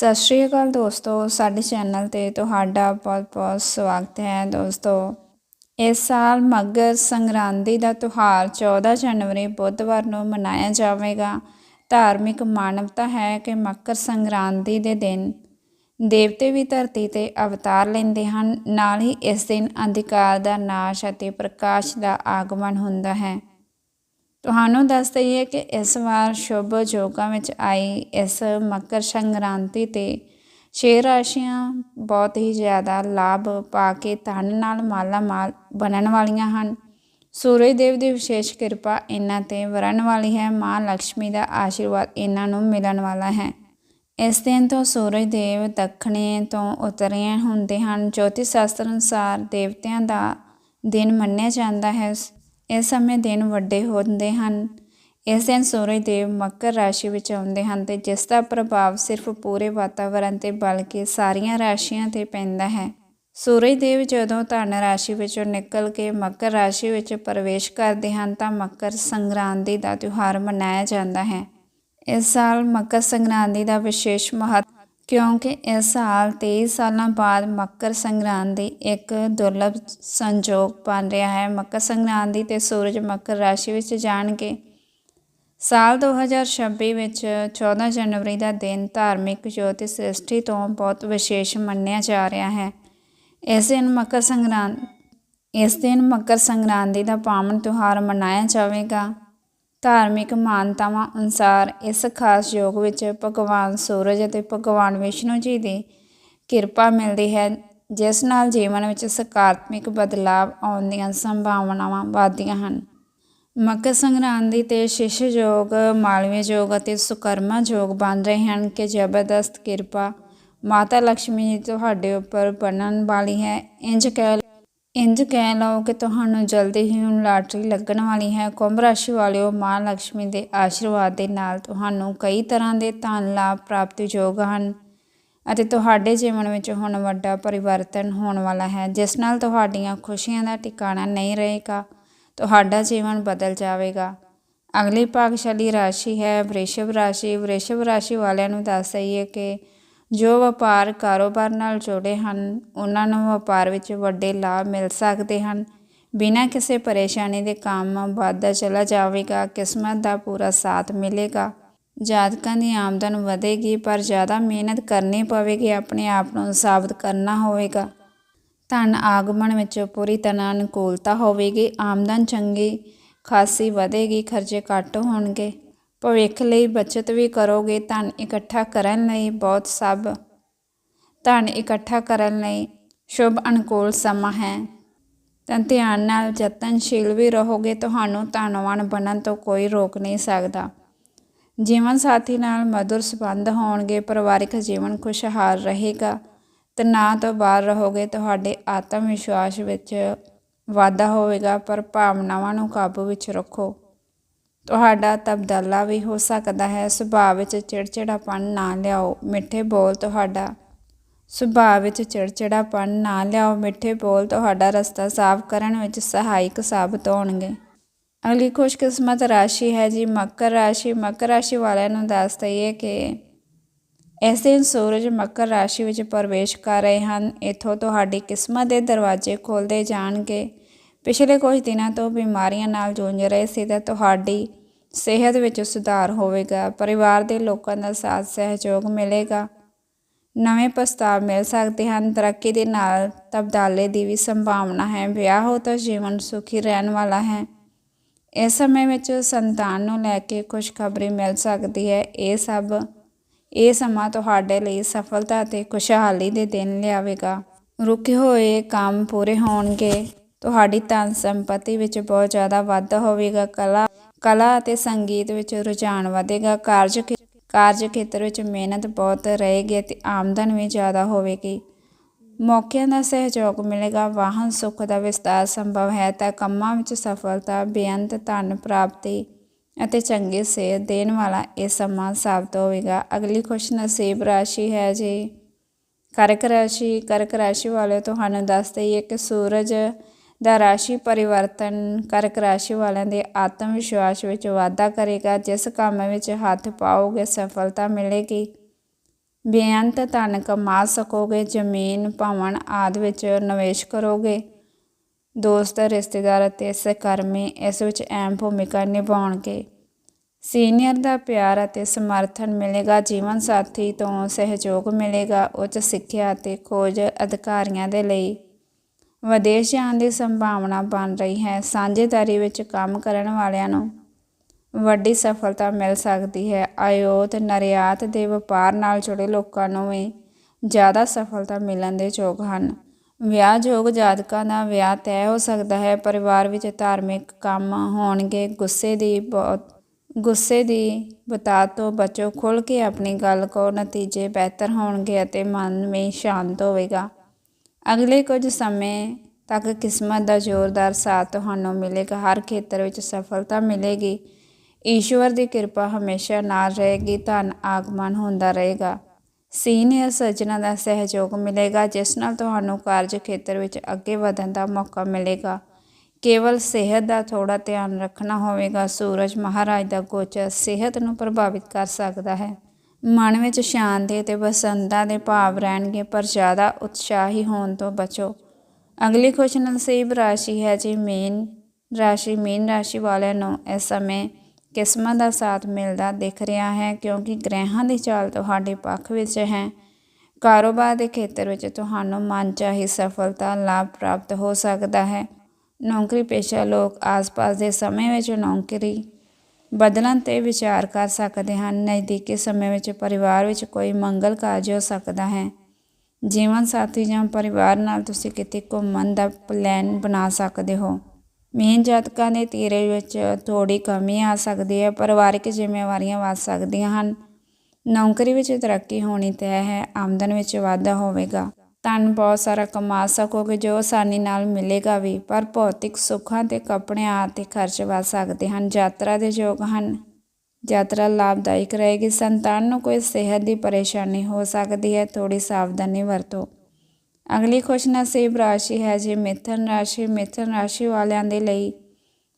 ਸਤਿ ਸ਼੍ਰੀ ਅਕਾਲ ਦੋਸਤੋ, ਸਾਡੇ ਚੈਨਲ ਤੇ ਤੁਹਾਡਾ ਬਹੁਤ-ਬਹੁਤ ਸਵਾਗਤ ਹੈ ਦੋਸਤੋ। ਇਸ ਸਾਲ ਮਕਰ ਸੰਗ੍ਰਾਂਤੀ ਦਾ ਤਿਉਹਾਰ 14 ਜਨਵਰੀ ਬੁੱਧਵਾਰ ਨੂੰ ਮਨਾਇਆ ਜਾਵੇਗਾ। ਧਾਰਮਿਕ ਮਾਨਵਤਾ ਹੈ ਕਿ ਮਕਰ ਸੰਗ੍ਰਾਂਤੀ ਦੇ ਦਿਨ ਦੇਵਤੇ ਵੀ ਧਰਤੀ ਤੇ ਅਵਤਾਰ ਲੈਂਦੇ ਹਨ। ਨਾਲ ਹੀ ਇਸ ਦਿਨ ਅੰਧਕਾਰ ਦਾ ਨਾਸ਼ ਅਤੇ ਪ੍ਰਕਾਸ਼ ਦਾ ਆਗਮਨ ਹੁੰਦਾ ਹੈ। ਤੁਹਾਨੂੰ ਦੱਸ ਦਈਏ ਕਿ ਇਸ ਵਾਰ ਸ਼ੁਭ ਯੋਗਾਂ ਵਿੱਚ ਆਈ ਇਸ ਮਕਰ ਸੰਕ੍ਰਾਂਤੀ ਤੇ ਛੇ ਰਾਸ਼ੀਆਂ ਬਹੁਤ ਹੀ ਜ਼ਿਆਦਾ ਲਾਭ ਪਾ ਕੇ ਧਨ ਨਾਲ ਮਾਲਾ ਮਾਲ ਬਣਨ ਵਾਲੀਆਂ ਹਨ। ਸੂਰਜ ਦੇਵ ਦੀ ਵਿਸ਼ੇਸ਼ ਕਿਰਪਾ ਇਹਨਾਂ ਤੇ ਵਰਨ ਵਾਲੀ ਹੈ। ਮਾਂ ਲక్ష్ਮੀ ਦਾ ਆਸ਼ੀਰਵਾਦ ਇਹਨਾਂ ਨੂੰ ਮਿਲਣ ਵਾਲਾ ਹੈ। ਇਸ ਦਿਨ ਤੋਂ ਸੂਰਜ ਦੇਵ ਦੱਖਣੇ ਤੋਂ ਉਤਰੇ ਹੁੰਦੇ ਹਨ। ਜੋਤਿਸ਼ ਸ਼ਾਸਤਰ ਅਨੁਸਾਰ ਦੇਵਤਿਆਂ ਦਾ ਦਿਨ ਮੰਨਿਆ ਜਾਂਦਾ ਹੈ। ਇਸ ਸਮੇਂ ਦਿਨ ਵੱਡੇ ਹੁੰਦੇ ਹਨ। ਇਸ ਦਿਨ ਸੂਰਜ ਦੇਵ ਮਕਰ ਰਾਸ਼ੀ ਵਿੱਚ ਆਉਂਦੇ ਹਨ ਤੇ ਜਿਸ ਦਾ ਪ੍ਰਭਾਵ ਸਿਰਫ ਪੂਰੇ ਵਾਤਾਵਰਣ ਤੇ ਬਲਕਿ ਸਾਰੀਆਂ ਰਾਸ਼ੀਆਂ ਤੇ ਪੈਂਦਾ ਹੈ। ਸੂਰਜ ਦੇਵ ਜਦੋਂ ਧਨ ਰਾਸ਼ੀ ਵਿੱਚੋਂ ਨਿਕਲ ਕੇ ਮਕਰ ਰਾਸ਼ੀ ਵਿੱਚ ਪ੍ਰਵੇਸ਼ ਕਰਦੇ ਹਨ ਤਾਂ ਮਕਰ ਸੰਗ੍ਰਾਂਤੀ ਦਾ ਤਿਉਹਾਰ ਮਨਾਇਆ ਜਾਂਦਾ ਹੈ। ਇਸ ਸਾਲ ਮਕਰ ਸੰਗ੍ਰਾਂਤੀ ਦਾ ਵਿਸ਼ੇਸ਼ ਮਹੱਤਵ ਕਿਉਂਕਿ ਇਸ ਸਾਲ 23 ਸਾਲਾਂ ਬਾਅਦ ਮਕਰ ਸੰਕ੍ਰਾਂਤੀ ਇੱਕ ਦੁਰਲਭ ਸੰਜੋਗ ਬਣ ਰਿਹਾ ਹੈ। ਮਕਰ ਸੰਕ੍ਰਾਂਤੀ ਤੇ ਸੂਰਜ ਮਕਰ ਰਾਸ਼ੀ ਵਿੱਚ ਜਾਣਗੇ। ਸਾਲ 2026 ਵਿੱਚ 14 ਜਨਵਰੀ ਦਾ ਦਿਨ ਧਾਰਮਿਕ ਜੋਤੀ ਸ੍ਰਿਸ਼ਟੀ ਤੋਂ ਬਹੁਤ ਵਿਸ਼ੇਸ਼ ਮੰਨਿਆ ਜਾ ਰਿਹਾ ਹੈ। ਇਸ ਦਿਨ ਮਕਰ ਸੰਗ੍ਰਾਂਤ ਇਸ ਦਿਨ ਮਕਰ ਸੰਕ੍ਰਾਂਤੀ ਦਾ ਪਾਵਨ ਤਿਉਹਾਰ ਮਨਾਇਆ ਜਾਵੇਗਾ। ਧਾਰਮਿਕ ਮਾਨਤਾਵਾਂ ਅਨੁਸਾਰ ਇਸ ਖਾਸ ਯੋਗ ਵਿੱਚ ਭਗਵਾਨ ਸੂਰਜ ਅਤੇ ਭਗਵਾਨ ਵਿਸ਼ਨੂੰ ਜੀ ਦੀ ਕਿਰਪਾ ਮਿਲਦੀ ਹੈ, ਜਿਸ ਨਾਲ ਜੀਵਨ ਵਿੱਚ ਸਕਾਰਾਤਮਕ ਬਦਲਾਅ ਆਉਣ ਦੀਆਂ ਸੰਭਾਵਨਾਵਾਂ ਵਧਦੀਆਂ ਹਨ। ਮਕਰ ਸੰਗ੍ਰਾਂਤੀ ਤੇ ਸ਼ਿਸ਼ ਯੋਗ, ਮਾਲਵੀ ਯੋਗ ਅਤੇ ਸੁਕਰਮਾ ਯੋਗ ਬਣ ਰਹੇ ਹਨ ਕਿ ਜ਼ਬਰਦਸਤ ਕਿਰਪਾ ਮਾਤਾ ਲక్ష్ਮੀ ਜੀ ਤੁਹਾਡੇ ਉੱਪਰ ਬਣਨ ਵਾਲੀ ਹੈ। ਇੰਜ ਕਹਿ ਇੰਜ ਕਹਿ ਲਓ ਕਿ ਤੁਹਾਨੂੰ ਜਲਦੀ ਹੀ ਹੁਣ ਲਾਟਰੀ ਲੱਗਣ ਵਾਲੀ ਹੈ। ਕੁੰਭ ਰਾਸ਼ੀ ਵਾਲਿਓ, ਮਾਂ ਲక్ష్ਮੀ ਦੇ ਆਸ਼ੀਰਵਾਦ ਦੇ ਨਾਲ ਤੁਹਾਨੂੰ ਕਈ ਤਰ੍ਹਾਂ ਦੇ ਧਨ ਲਾਭ ਪ੍ਰਾਪਤੀ ਯੋਗ ਹਨ ਅਤੇ ਤੁਹਾਡੇ ਜੀਵਨ ਵਿੱਚ ਹੁਣ ਵੱਡਾ ਪਰਿਵਰਤਨ ਹੋਣ ਵਾਲਾ ਹੈ। ਜਿਸ ਨਾਲ ਤੁਹਾਡੀਆਂ ਖੁਸ਼ੀਆਂ ਦਾ ਟਿਕਾਣਾ ਨਹੀਂ ਰਹੇਗਾ, ਤੁਹਾਡਾ ਜੀਵਨ ਬਦਲ ਜਾਵੇਗਾ। ਅਗਲੀ ਭਾਗਸ਼ਾਲੀ ਰਾਸ਼ੀ ਹੈ, ਵ੍ਰਿਸ਼ਭ ਰਾਸ਼ੀ। ਵ੍ਰਿਸ਼ਭ ਰਾਸ਼ੀ ਵਾਲਿਆਂ ਨੂੰ ਦੱਸ ਦਈਏ ਕਿ ਜੋ ਵਪਾਰ ਕਾਰੋਬਾਰ ਨਾਲ ਜੁੜੇ ਹਨ, ਉਹਨਾਂ ਨੂੰ ਵਪਾਰ ਵਿੱਚ ਵੱਡੇ ਲਾਭ ਮਿਲ ਸਕਦੇ ਹਨ। ਬਿਨਾਂ ਕਿਸੇ ਪਰੇਸ਼ਾਨੀ ਦੇ ਕੰਮ ਵੱਧਦਾ ਚਲਾ ਜਾਵੇਗਾ, ਕਿਸਮਤ ਦਾ ਪੂਰਾ ਸਾਥ ਮਿਲੇਗਾ। ਜਾਤਕਾਂ ਦੀ ਆਮਦਨ ਵਧੇਗੀ, ਪਰ ਜ਼ਿਆਦਾ ਮਿਹਨਤ ਕਰਨੀ ਪਵੇਗੀ, ਆਪਣੇ ਆਪ ਨੂੰ ਸਾਬਤ ਕਰਨਾ ਹੋਵੇਗਾ। ਧਨ ਆਗਮਨ ਵਿੱਚ ਪੂਰੀ ਤਰ੍ਹਾਂ ਅਨੁਕੂਲਤਾ ਹੋਵੇਗੀ, ਆਮਦਨ ਚੰਗੀ ਖਾਸੀ ਵਧੇਗੀ, ਖਰਚੇ ਘੱਟ ਹੋਣਗੇ। ਭਵਿੱਖ ਲਈ ਬਚਤ ਵੀ ਕਰੋਗੇ, ਧਨ ਇਕੱਠਾ ਕਰਨ ਲਈ ਬਹੁਤ ਸਭ। ਧਨ ਇਕੱਠਾ ਕਰਨ ਲਈ ਸ਼ੁਭ ਅਨੁਕੂਲ ਸਮਾਂ ਹੈ। ਤਾਂ ਧਿਆਨ ਨਾਲ ਯਤਨਸ਼ੀਲ ਵੀ ਰਹੋਗੇ, ਤੁਹਾਨੂੰ ਧਨਵਾਨ ਬਣਨ ਤੋਂ ਕੋਈ ਰੋਕ ਨਹੀਂ ਸਕਦਾ। ਜੀਵਨ ਸਾਥੀ ਨਾਲ ਮధుਰ ਸੰਬੰਧ ਹੋਣਗੇ, ਪਰਿਵਾਰਿਕ ਜੀਵਨ ਖੁਸ਼ਹਾਲ ਰਹੇਗਾ। ਤਣਾਅ ਤੋਂ ਬਾਹਰ ਰਹੋਗੇ, ਤੁਹਾਡੇ ਆਤਮ ਵਿਸ਼ਵਾਸ ਵਿੱਚ ਵਾਧਾ ਹੋਵੇਗਾ, ਪਰ ਭਾਵਨਾਵਾਂ ਨੂੰ ਕਾਬੂ ਵਿੱਚ ਰੱਖੋ। ਤੁਹਾਡਾ ਤਬਦਲਾ ਵੀ ਹੋ ਸਕਦਾ ਹੈ। ਸੁਭਾਅ ਵਿੱਚ ਚਿੜਚਿੜਾਪਨ ਨਾ ਲਿਆਓ, ਮਿੱਠੇ ਬੋਲ ਤੁਹਾਡਾ। ਸੁਭਾਅ ਵਿੱਚ ਚਿੜਚਿੜਾਪਨ ਨਾ ਲਿਆਓ, ਮਿੱਠੇ ਬੋਲ ਤੁਹਾਡਾ ਰਸਤਾ ਸਾਫ਼ ਕਰਨ ਵਿੱਚ ਸਹਾਇਕ ਸਾਬਤ ਹੋਣਗੇ। ਅਗਲੀ ਖੁਸ਼ਕਿਸਮਤ ਰਾਸ਼ੀ ਹੈ ਜੀ, ਮਕਰ ਰਾਸ਼ੀ। ਮਕਰ ਰਾਸ਼ੀ ਵਾਲਿਆਂ ਨੂੰ ਦੱਸ ਦਈਏ ਕਿ ਇਸ ਦਿਨ ਸੂਰਜ ਮਕਰ ਰਾਸ਼ੀ ਵਿੱਚ ਪ੍ਰਵੇਸ਼ ਕਰ ਰਹੇ ਹਨ। ਇਥੋਂ ਤੁਹਾਡੀ ਕਿਸਮਤ ਦੇ ਦਰਵਾਜ਼ੇ ਖੋਲਦੇ ਜਾਣਗੇ। ਪਿਛਲੇ ਕੁਝ ਦਿਨਾਂ ਤੋਂ ਬਿਮਾਰੀਆਂ ਨਾਲ ਜੂਝ ਰਹੇ ਸੀ ਤਾਂ ਤੁਹਾਡੀ ਸਿਹਤ ਵਿੱਚ ਸੁਧਾਰ ਹੋਵੇਗਾ, ਪਰਿਵਾਰ ਦੇ ਲੋਕਾਂ ਦਾ ਸਾਥ ਸਹਿਯੋਗ ਮਿਲੇਗਾ। ਨਵੇਂ ਪ੍ਰਸਤਾਵ ਮਿਲ ਸਕਦੇ ਹਨ। ਤਰੱਕੀ ਦੇ ਨਾਲ ਤਬਦਾਲੇ ਦੀ ਵੀ ਸੰਭਾਵਨਾ ਹੈ। ਵਿਆਹ ਹੋ ਤਾਂ ਜੀਵਨ ਸੁਖੀ ਰਹਿਣ ਵਾਲਾ ਹੈ। ਇਸ ਸਮੇਂ ਵਿੱਚ ਸੰਤਾਨ ਨੂੰ ਲੈ ਕੇ ਖੁਸ਼ਖਬਰੀ ਮਿਲ ਸਕਦੀ ਹੈ। ਇਹ ਸਭ, ਇਹ ਸਮਾਂ ਤੁਹਾਡੇ ਲਈ ਸਫਲਤਾ ਅਤੇ ਖੁਸ਼ਹਾਲੀ ਦੇ ਦਿਨ ਲਿਆਵੇਗਾ। ਰੁਕੇ ਹੋਏ ਕੰਮ ਪੂਰੇ ਹੋਣਗੇ। ਤੁਹਾਡੀ ਧਨ ਸੰਪਤੀ ਵਿੱਚ ਬਹੁਤ ਜ਼ਿਆਦਾ ਵਾਧਾ ਹੋਵੇਗਾ, ਕਲਾ ਕਲਾ ਅਤੇ ਸੰਗੀਤ ਵਿੱਚ ਰੁਝਾਨ ਵਧੇਗਾ, ਕਾਰਜ ਕਾਰਜ ਖੇਤਰ ਵਿੱਚ ਮਿਹਨਤ ਬਹੁਤ ਰਹੇਗੀ ਅਤੇ ਆਮਦਨ ਵੀ ਜ਼ਿਆਦਾ ਹੋਵੇਗੀ। ਮੌਕਿਆਂ ਦਾ ਸਹਿਯੋਗ ਮਿਲੇਗਾ, ਵਾਹਨ ਸੁੱਖ ਦਾ ਵਿਸਤਾਰ ਸੰਭਵ ਹੈ ਤਾਂ ਕੰਮਾਂ ਵਿੱਚ ਸਫਲਤਾ, ਬੇਅੰਤ ਧਨ ਪ੍ਰਾਪਤੀ ਅਤੇ ਚੰਗੇ ਸਿਹਤ ਦੇਣ ਵਾਲਾ ਇਹ ਸਮਾਂ ਸਾਬਤ ਹੋਵੇਗਾ। ਅਗਲੀ ਖੁਸ਼ ਨਸੀਬ ਰਾਸ਼ੀ ਹੈ ਜੀ। ਕਰਕ ਰਾਸ਼ੀ ਕਰਕ ਰਾਸ਼ੀ ਵਾਲੇ ਤੁਹਾਨੂੰ ਦੱਸ ਦਈਏ ਕਿ ਸੂਰਜ ਦਾ ਰਾਸ਼ੀ ਪਰਿਵਰਤਨ ਕਰਕ ਰਾਸ਼ੀ ਵਾਲਿਆਂ ਦੇ ਆਤਮ ਵਿਸ਼ਵਾਸ ਵਿੱਚ ਵਾਧਾ ਕਰੇਗਾ, ਜਿਸ ਕੰਮ ਵਿੱਚ ਹੱਥ ਪਾਓਗੇ, ਸਫਲਤਾ ਮਿਲੇਗੀ। ਬੇਅੰਤ ਧਨ ਕਮਾ ਸਕੋਗੇ, ਜ਼ਮੀਨ, ਭਵਨ ਆਦਿ ਵਿੱਚ ਨਿਵੇਸ਼ ਕਰੋਗੇ। ਦੋਸਤ, ਰਿਸ਼ਤੇਦਾਰ ਅਤੇ ਸਹਿਕਰਮੀ ਇਸ ਵਿੱਚ ਅਹਿਮ ਭੂਮਿਕਾ ਨਿਭਾਉਣਗੇ। ਸੀਨੀਅਰ ਦਾ ਪਿਆਰ ਅਤੇ ਸਮਰਥਨ ਮਿਲੇਗਾ, ਜੀਵਨ ਸਾਥੀ ਤੋਂ ਸਹਿਯੋਗ ਮਿਲੇਗਾ, ਉੱਚ ਸਿੱਖਿਆ ਅਤੇ ਖੋਜ ਅਧਿਕਾਰੀਆਂ ਦੇ ਲਈ ਵਿਦੇਸ਼ ਜਾਣ ਦੀ ਸੰਭਾਵਨਾ ਬਣ ਰਹੀ ਹੈ। ਸਾਂਝੇਦਾਰੀ ਵਿੱਚ ਕੰਮ ਕਰਨ ਵਾਲਿਆਂ ਨੂੰ ਵੱਡੀ ਸਫਲਤਾ ਮਿਲ ਸਕਦੀ ਹੈ। ਆਯੋਤ ਨਿਰਯਾਤ ਦੇ ਵਪਾਰ ਨਾਲ ਜੁੜੇ ਲੋਕਾਂ ਨੂੰ ਵੀ ਜ਼ਿਆਦਾ ਸਫਲਤਾ ਮਿਲਣ ਦੇ ਯੋਗ ਹਨ। ਵਿਆਹਯੋਗ ਜਾਤਕਾਂ ਦਾ ਵਿਆਹ ਤੈਅ ਹੋ ਸਕਦਾ ਹੈ। ਪਰਿਵਾਰ ਵਿੱਚ ਧਾਰਮਿਕ ਕੰਮ ਹੋਣਗੇ। ਗੁੱਸੇ ਦੀ ਬਹੁਤ, ਗੁੱਸੇ ਦੀ ਬਤਾ ਤੋਂ ਬਚੋ। ਖੁੱਲ੍ਹ ਕੇ ਆਪਣੀ ਗੱਲ ਕਹੋ। ਨਤੀਜੇ ਬਿਹਤਰ ਹੋਣਗੇ ਅਤੇ ਮਨ ਵੀ ਸ਼ਾਂਤ ਹੋਵੇਗਾ। ਅਗਲੇ ਕੁਝ ਸਮੇਂ ਤੱਕ ਕਿਸਮਤ ਦਾ ਜ਼ੋਰਦਾਰ ਸਾਥ ਤੁਹਾਨੂੰ ਮਿਲੇਗਾ। ਹਰ ਖੇਤਰ ਵਿੱਚ ਸਫਲਤਾ ਮਿਲੇਗੀ। ਈਸ਼ਵਰ ਦੀ ਕਿਰਪਾ ਹਮੇਸ਼ਾ ਨਾਲ ਰਹੇਗੀ, ਧਨ ਆਗਮਨ ਹੁੰਦਾ ਰਹੇਗਾ। ਸੀਨੀਅਰ ਸੱਜਣਾ ਦਾ ਸਹਿਯੋਗ ਮਿਲੇਗਾ, ਜਿਸ ਨਾਲ ਤੁਹਾਨੂੰ ਕਾਰਜ ਖੇਤਰ ਵਿੱਚ ਅੱਗੇ ਵਧਣ ਦਾ ਮੌਕਾ ਮਿਲੇਗਾ। ਕੇਵਲ ਸਿਹਤ ਦਾ ਥੋੜਾ ਧਿਆਨ ਰੱਖਣਾ ਹੋਵੇਗਾ। ਸੂਰਜ ਮਹਾਰਾਜ ਦਾ ਗੋਚਰ ਸਿਹਤ ਨੂੰ ਪ੍ਰਭਾਵਿਤ ਕਰ ਸਕਦਾ ਹੈ। ਮਨ ਵਿੱਚ ਸ਼ਾਂਤੀ ਅਤੇ ਬਸੰਤਾਂ ਦੇ ਭਾਵ ਰਹਿਣਗੇ, ਪਰ ਜ਼ਿਆਦਾ ਉਤਸ਼ਾਹੀ ਹੋਣ ਤੋਂ ਬਚੋ। ਅਗਲੀ ਖੁਸ਼ ਨਸੀਬ ਰਾਸ਼ੀ ਹੈ ਜੀ ਮੀਨ ਰਾਸ਼ੀ। ਮੀਨ ਰਾਸ਼ੀ ਵਾਲਿਆਂ ਨੂੰ ਇਸ ਸਮੇਂ ਕਿਸਮਤ ਦਾ ਸਾਥ ਮਿਲਦਾ ਦਿਖ ਰਿਹਾ ਹੈ, ਕਿਉਂਕਿ ਗ੍ਰਹਿਾਂ ਦੀ ਚਾਲ ਤੁਹਾਡੇ ਪੱਖ ਵਿੱਚ ਹੈ। ਕਾਰੋਬਾਰ ਦੇ ਖੇਤਰ ਵਿੱਚ ਤੁਹਾਨੂੰ ਮਨਚਾਹੀ ਸਫਲਤਾ, ਲਾਭ ਪ੍ਰਾਪਤ ਹੋ ਸਕਦਾ ਹੈ। ਨੌਕਰੀ ਪੇਸ਼ਾ ਲੋਕ ਆਸ-ਪਾਸ ਦੇ ਸਮੇਂ ਵਿੱਚ ਨੌਕਰੀ ਬਦਲਣ 'ਤੇ ਵਿਚਾਰ ਕਰ ਸਕਦੇ ਹਨ। ਨਜ਼ਦੀਕੀ ਸਮੇਂ ਵਿੱਚ ਪਰਿਵਾਰ ਵਿੱਚ ਕੋਈ ਮੰਗਲ ਕਾਰਜ ਹੋ ਸਕਦਾ ਹੈ। ਜੀਵਨ ਸਾਥੀ ਜਾਂ ਪਰਿਵਾਰ ਨਾਲ ਤੁਸੀਂ ਕਿਤੇ ਘੁੰਮਣ ਦਾ ਪਲਾਨ ਬਣਾ ਸਕਦੇ ਹੋ। ਮੇਨ ਜਾਤਕਾਂ ਦੇ ਤੀਰੇ ਵਿੱਚ ਥੋੜੀ ਕਮੀ ਆ ਸਕਦੀ ਹੈ। ਪਰਿਵਾਰਿਕ ਜ਼ਿੰਮੇਵਾਰੀਆਂ ਵੱਧ ਸਕਦੀਆਂ ਹਨ। ਨੌਕਰੀ ਵਿੱਚ ਤਰੱਕੀ ਹੋਣੀ ਤੈਅ ਹੈ। ਆਮਦਨ ਵਿੱਚ ਵਾਧਾ ਹੋਵੇਗਾ। ਧਨ ਬਹੁਤ ਸਾਰਾ ਕਮਾ ਸਕੋਗੇ, ਜੋ ਆਸਾਨੀ ਨਾਲ ਮਿਲੇਗਾ ਵੀ, ਪਰ ਭੌਤਿਕ ਸੁੱਖਾਂ ਤੇ ਕੱਪੜਿਆਂ ਤੇ ਖਰਚ ਵੱਧ ਸਕਦੇ ਹਨ। ਯਾਤਰਾ ਦੇ ਯੋਗ ਹਨ। ਯਾਤਰਾ ਲਾਭਦਾਇਕ ਰਹੇਗੀ। ਸੰਤਾਨ ਨੂੰ ਕੋਈ ਸਿਹਤ ਦੀ ਪਰੇਸ਼ਾਨੀ ਹੋ ਸਕਦੀ ਹੈ। ਥੋੜੀ ਸਾਵਧਾਨੀ ਵਰਤੋ। ਅਗਲੀ ਖੁਸ਼ ਨਸੀਬ ਰਾਸ਼ੀ ਹੈ ਜੀ, ਮਿਥਨ ਰਾਸ਼ੀ। ਮਿਥਨ ਰਾਸ਼ੀ ਵਾਲਿਆਂ ਦੇ ਲਈ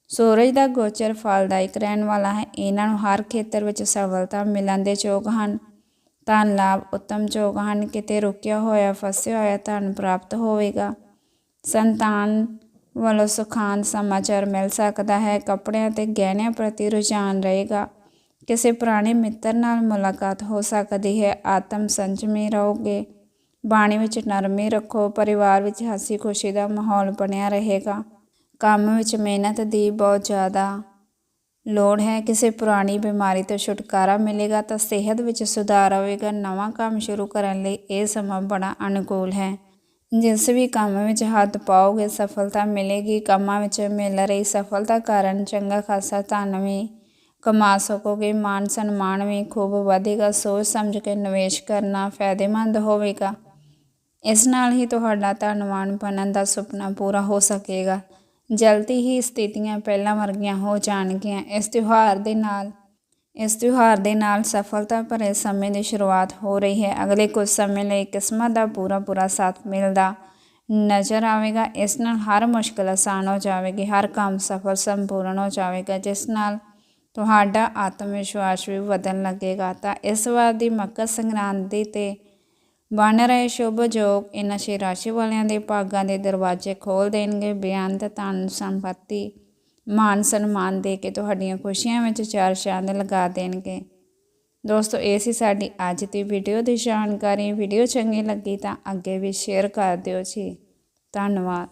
ਸੂਰਜ ਦਾ ਗੋਚਰ ਫਲਦਾਇਕ ਰਹਿਣ ਵਾਲਾ ਹੈ। ਇਹਨਾਂ ਨੂੰ ਹਰ ਖੇਤਰ ਵਿੱਚ ਸਫਲਤਾ ਮਿਲਣ ਦੇ ਯੋਗ ਹਨ। ਧਨ ਲਾਭ, ਉੱਤਮ ਯੋਗ ਹਨ। ਕਿਤੇ ਰੁਕਿਆ ਹੋਇਆ, ਫਸਿਆ ਹੋਇਆ ਧਨ ਪ੍ਰਾਪਤ ਹੋਵੇਗਾ। ਸੰਤਾਨ ਵੱਲੋਂ ਸੁਖਾਨ ਸਮਾਚਾਰ ਮਿਲ ਸਕਦਾ ਹੈ। ਕੱਪੜਿਆਂ ਤੇ ਗਹਿਣਿਆਂ ਪ੍ਰਤੀ ਰੁਝਾਨ ਰਹੇਗਾ। ਕਿਸੇ ਪੁਰਾਣੇ ਮਿੱਤਰ ਨਾਲ ਮੁਲਾਕਾਤ ਹੋ ਸਕਦੀ ਹੈ। ਆਤਮ ਸੰਜਮੀ ਰਹੋਗੇ। ਬਾਣੀ ਵਿੱਚ ਨਰਮੀ ਰੱਖੋ। ਪਰਿਵਾਰ ਵਿੱਚ ਹਾਸੀ ਖੁਸ਼ੀ ਦਾ ਮਾਹੌਲ ਬਣਿਆ ਰਹੇਗਾ। ਕੰਮ ਵਿੱਚ ਮਿਹਨਤ ਦੀ ਬਹੁਤ ਜ਼ਿਆਦਾ ਲੋੜ ਹੈ ਕਿਸੇ ਪੁਰਾਣੀ ਬਿਮਾਰੀ ਤੋਂ ਛੁਟਕਾਰਾ ਮਿਲੇਗਾ ਤਾਂ ਸਿਹਤ ਵਿੱਚ ਸੁਧਾਰ ਆਵੇਗਾ। ਨਵਾਂ ਕੰਮ ਸ਼ੁਰੂ ਕਰਨ ਲਈ ਇਹ ਸਮਾਂ ਬੜਾ ਅਨੁਕੂਲ ਹੈ। ਜਿਸ ਵੀ ਕੰਮ ਵਿੱਚ ਹੱਥ ਪਾਓਗੇ, ਸਫਲਤਾ ਮਿਲੇਗੀ। ਕੰਮਾਂ ਵਿੱਚ ਮਿਲ ਰਹੀ ਸਫਲਤਾ ਕਾਰਨ ਚੰਗਾ ਖਾਸਾ ਧਨ ਵੀ ਕਮਾ ਸਕੋਗੇ। ਮਾਨ ਸਨਮਾਨ ਵੀ ਖੂਬ ਵਧੇਗਾ। ਸੋਚ ਸਮਝ ਕੇ ਨਿਵੇਸ਼ ਕਰਨਾ ਫਾਇਦੇਮੰਦ ਹੋਵੇਗਾ। ਇਸ ਨਾਲ ਹੀ ਤੁਹਾਡਾ ਧਨਵਾਨ ਬਣਨ ਦਾ ਸੁਪਨਾ ਪੂਰਾ ਹੋ ਸਕੇਗਾ। ਜਲਦੀ ਹੀ ਸਥਿਤੀਆਂ ਪਹਿਲਾਂ ਵਰਗੀਆਂ ਹੋ ਜਾਣਗੀਆਂ। ਇਸ ਤਿਉਹਾਰ ਦੇ ਨਾਲ, ਇਸ ਤਿਉਹਾਰ ਦੇ ਨਾਲ ਸਫਲਤਾ ਭਰੇ ਸਮੇਂ ਦੀ ਸ਼ੁਰੂਆਤ ਹੋ ਰਹੀ ਹੈ। ਅਗਲੇ ਕੁਝ ਸਮੇਂ ਲਈ ਕਿਸਮਤ ਦਾ ਪੂਰਾ ਪੂਰਾ ਸਾਥ ਮਿਲਦਾ ਨਜ਼ਰ ਆਵੇਗਾ। ਇਸ ਨਾਲ ਹਰ ਮੁਸ਼ਕਲ ਆਸਾਨ ਹੋ ਜਾਵੇਗੀ, ਹਰ ਕੰਮ ਸਫਲ ਸੰਪੂਰਨ ਹੋ ਜਾਵੇਗਾ, ਜਿਸ ਨਾਲ ਤੁਹਾਡਾ ਆਤਮ ਵਿਸ਼ਵਾਸ ਵੀ ਵਧਣ ਲੱਗੇਗਾ। ਤਾਂ ਇਸ ਵਾਰ ਦੀ ਮਕਰ ਸੰਗ੍ਰਾਂਤੀ ਤੇ ਬਣ ਰਹੇ ਸ਼ੁਭ ਜੋਗ ਇਹਨਾਂ ਛੇ ਰਾਸ਼ੀ ਵਾਲਿਆਂ ਦੇ ਭਾਗਾਂ ਦੇ ਦਰਵਾਜ਼ੇ ਖੋਲ ਦੇਣਗੇ। ਬੇਅੰਤ ਧਨ ਸੰਪਤੀ ਮਾਨ ਸਨਮਾਨ ਦੇ ਕੇ ਤੁਹਾਡੀਆਂ ਖੁਸ਼ੀਆਂ ਵਿੱਚ ਚਾਰ ਚਾਂਦ ਲਗਾ ਦੇਣਗੇ। ਦੋਸਤੋ, ਇਹ ਸੀ ਸਾਡੀ ਅੱਜ ਦੀ ਵੀਡੀਓ ਦੀ ਜਾਣਕਾਰੀ। ਵੀਡੀਓ ਚੰਗੀ ਲੱਗੀ ਤਾਂ ਅੱਗੇ ਵੀ ਸ਼ੇਅਰ ਕਰ ਦਿਓ ਜੀ। ਧੰਨਵਾਦ।